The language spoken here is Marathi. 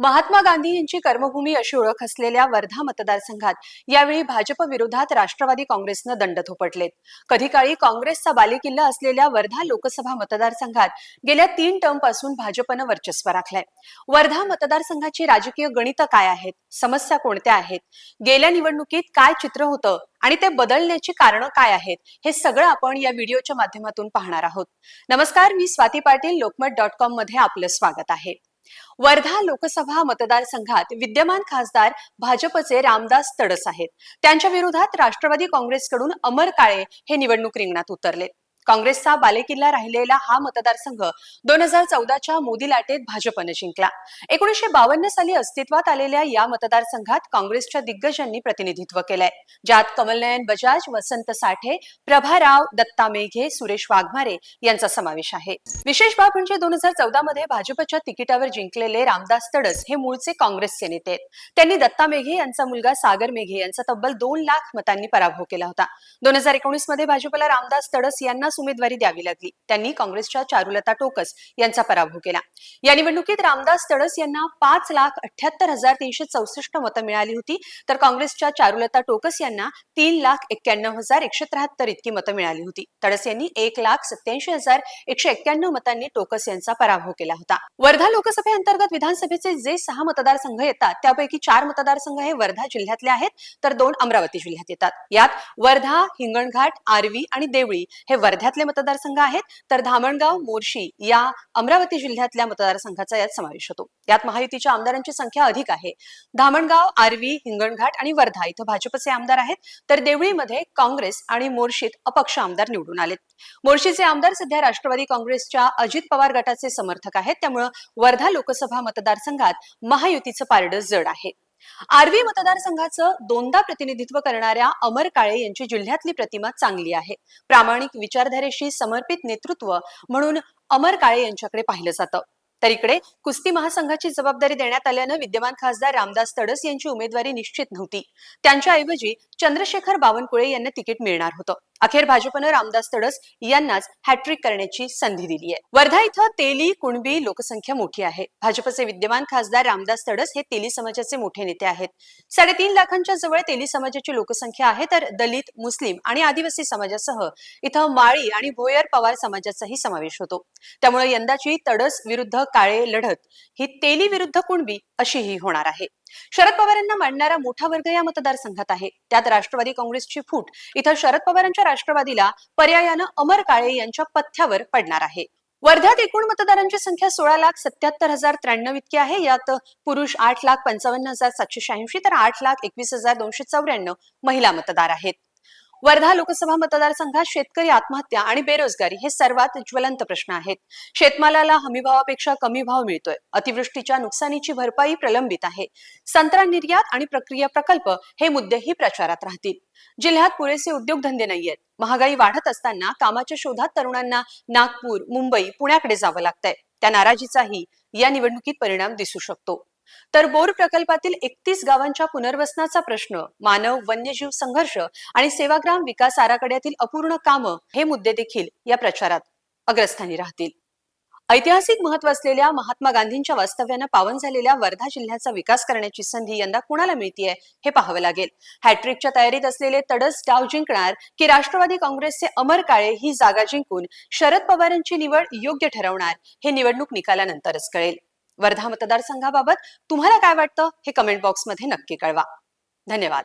महात्मा गांधी यांची कर्मभूमी अशी ओळख असलेल्या वर्धा मतदारसंघात यावेळी भाजप विरोधात राष्ट्रवादी काँग्रेसनं दंड थोपटलेत. कधी काळी काँग्रेसचा बालेकिल्ला असलेल्या वर्धा लोकसभा मतदारसंघात गेल्या तीन टर्मपासून भाजपनं वर्चस्व राखलंय. वर्धा मतदारसंघाची राजकीय गणितं काय आहेत? समस्या कोणत्या आहेत? गेल्या निवडणुकीत काय चित्र होतं? आणि ते बदलण्याची कारणं काय आहेत? हे सगळं आपण या व्हिडिओच्या माध्यमातून पाहणार आहोत. नमस्कार मी स्वाती पाटील लोकमत डॉट कॉममध्ये आपलं स्वागत आहे. वर्धा लोकसभा मतदारसंघात विद्यमान खासदार भाजपचे रामदास तडस आहेत. त्यांच्या विरोधात राष्ट्रवादी काँग्रेसकडून अमर काळे हे निवडणूक रिंगणात उतरले काँग्रेसचा बालेकिल्ला राहिलेला हा मतदारसंघ दोन हजार चौदाच्या मोदी लाटेत भाजपनं जिंकला. एकोणीशे बावन्न साली अस्तित्वात आलेल्या या मतदारसंघात काँग्रेसच्या दिग्गजांनी प्रतिनिधित्व केलंय. ज्यात कमलनयन बजाज वसंत साठे प्रभा राव दत्ता मेघे सुरेश वाघमारे यांचा समावेश आहे. विशेष बाब म्हणजे दोन हजार चौदा मध्ये भाजपच्या तिकिटावर जिंकलेले रामदास तडस हे मूळचे काँग्रेसचे नेते त्यांनी दत्ता मेघे यांचा मुलगा सागर मेघे यांचा तब्बल दोन लाख मतांनी पराभव केला होता. दोन हजार एकोणीसमध्ये भाजपला रामदास तडस यांना उमेदवारी द्यावी लागली. त्यांनी काँग्रेसच्या चारुलता टोकस यांचा पराभव केला. या निवडणुकीत रामदास तडस यांना पाच लाख अठ्याहत्तर हजार तीनशे चौसष्ट मतं मिळाली होती. तर काँग्रेसच्या चारुलता टोकस यांना तीन लाख एक्क्याण्णव हजार एकशे त्र्याहत्तर इतकी मतं मिळाली होती. तडस यांनी एक लाख सत्याऐंशी हजार एकशे एक्क्याण्णव मतांनी टोकस यांचा पराभव केला होता. वर्धा लोकसभेअंतर्गत विधानसभेचे जे सहा मतदारसंघ येतात त्यापैकी चार मतदारसंघ हे वर्धा जिल्ह्यातले आहेत तर दोन अमरावती जिल्ह्यात येतात. यात वर्धा हिंगणघाट आर्वी आणि देवळी हे वर्धा वर्ध्यातले मतदारसंघ आहेत तर धामणगाव मोर्शी या अमरावती जिल्ह्यातल्या मतदारसंघाचा यात समावेश होतो. यात महायुतीच्या आमदारांची संख्या अधिक आहे. धामणगाव आर्वी हिंगणघाट आणि वर्धा इथं भाजपचे आमदार आहेत. तर देवळीमध्ये काँग्रेस आणि मोर्शीत अपक्ष आमदार निवडून आलेत. मोर्शीचे आमदार सध्या राष्ट्रवादी काँग्रेसच्या अजित पवार गटाचे समर्थक आहेत. त्यामुळं वर्धा लोकसभा मतदारसंघात महायुतीचं पारडं जड आहे. आर्वी मतदारसंघाचं दोनदा प्रतिनिधित्व करणाऱ्या अमर काळे यांची जिल्ह्यातली प्रतिमा चांगली आहे. प्रामाणिक विचारधारेशी समर्पित नेतृत्व म्हणून अमर काळे यांच्याकडे पाहिलं जातं. तर इकडे कुस्ती महासंघाची जबाबदारी देण्यात आल्यानं विद्यमान खासदार रामदास तडस यांची उमेदवारी निश्चित नव्हती. त्यांच्याऐवजी चंद्रशेखर बावनकुळे यांना तिकीट मिळणार होतं. अखेर भाजपनं रामदास तडस यांनाच हॅट्रिक करण्याची संधी दिली आहे वर्धा इथं तेली कुणबी लोकसंख्या मोठी आहे. भाजपचे विद्यमान खासदार रामदास तडस हे तेली समाजाचे मोठे नेते आहेत. साडेतीन लाखांच्या जवळ तेली समाजाची लोकसंख्या आहे तर दलित मुस्लिम आणि आदिवासी समाजासह इथं माळी आणि भोयर पवार समाजाचाही समावेश होतो. त्यामुळे यंदाची तडस विरुद्ध काळे लढत ही तेली विरुद्ध कुणबी अशीही होणार आहे. शरद पवारांना मांडणारा मोठा वर्ग या मतदारसंघात आहे. त्यात राष्ट्रवादी काँग्रेसची फूट. इथं शरद पवारांच्या राष्ट्रवादीला पर्यायानं अमर काळे यांच्या पथ्यावर पडणार आहे. वर्ध्यात एकूण मतदारांची संख्या सोळा लाख सत्याहत्तर हजार त्र्याण्णव इतकी आहे. यात पुरुष आठ लाख पंचावन्न हजार सातशे शहाऐंशी तर आठ लाख एकवीस हजार दोनशे चौऱ्याण्णव महिला मतदार आहेत. वर्धा लोकसभा मतदारसंघात शेतकरी आत्महत्या आणि बेरोजगारी हे सर्वात ज्वलंत प्रश्न आहेत. शेतमालाला हमीभावापेक्षा कमी भाव मिळतोय. अतिवृष्टीच्या नुकसानीची भरपाई प्रलंबित आहे. संत्रा निर्यात आणि प्रक्रिया प्रकल्प हे मुद्देही प्रचारात राहतील. जिल्ह्यात पुरेसे उद्योगधंदे नाहीयेत. महागाई वाढत असताना कामाच्या शोधात तरुणांना नागपूर मुंबई पुण्याकडे जावं लागतंय. त्या नाराजीचाही या निवडणुकीत परिणाम दिसू शकतो. तर बोर प्रकल्पातील एकतीस गावांच्या पुनर्वसनाचा प्रश्न मानव वन्यजीव संघर्ष आणि सेवाग्राम विकास आराखड्यातील अपूर्ण कामं हे मुद्दे देखील या प्रचारात अग्रस्थानी राहतील. ऐतिहासिक महत्त्व असलेल्या महात्मा गांधींच्या वास्तव्यानं पावन झालेल्या वर्धा जिल्ह्याचा विकास करण्याची संधी यंदा कुणाला मिळतीये हे पाहावं लागेल. हॅट्रिकच्या तयारीत असलेले तडस डाव जिंकणार की राष्ट्रवादी काँग्रेसचे अमर काळे ही जागा जिंकून शरद पवारांची निवड योग्य ठरवणार हे निवडणूक निकालानंतरच कळेल. वर्धा मतदारसंघाबाबत तुम्हाला काय वाटतं हे कमेंट बॉक्समध्ये नक्की कळवा. धन्यवाद.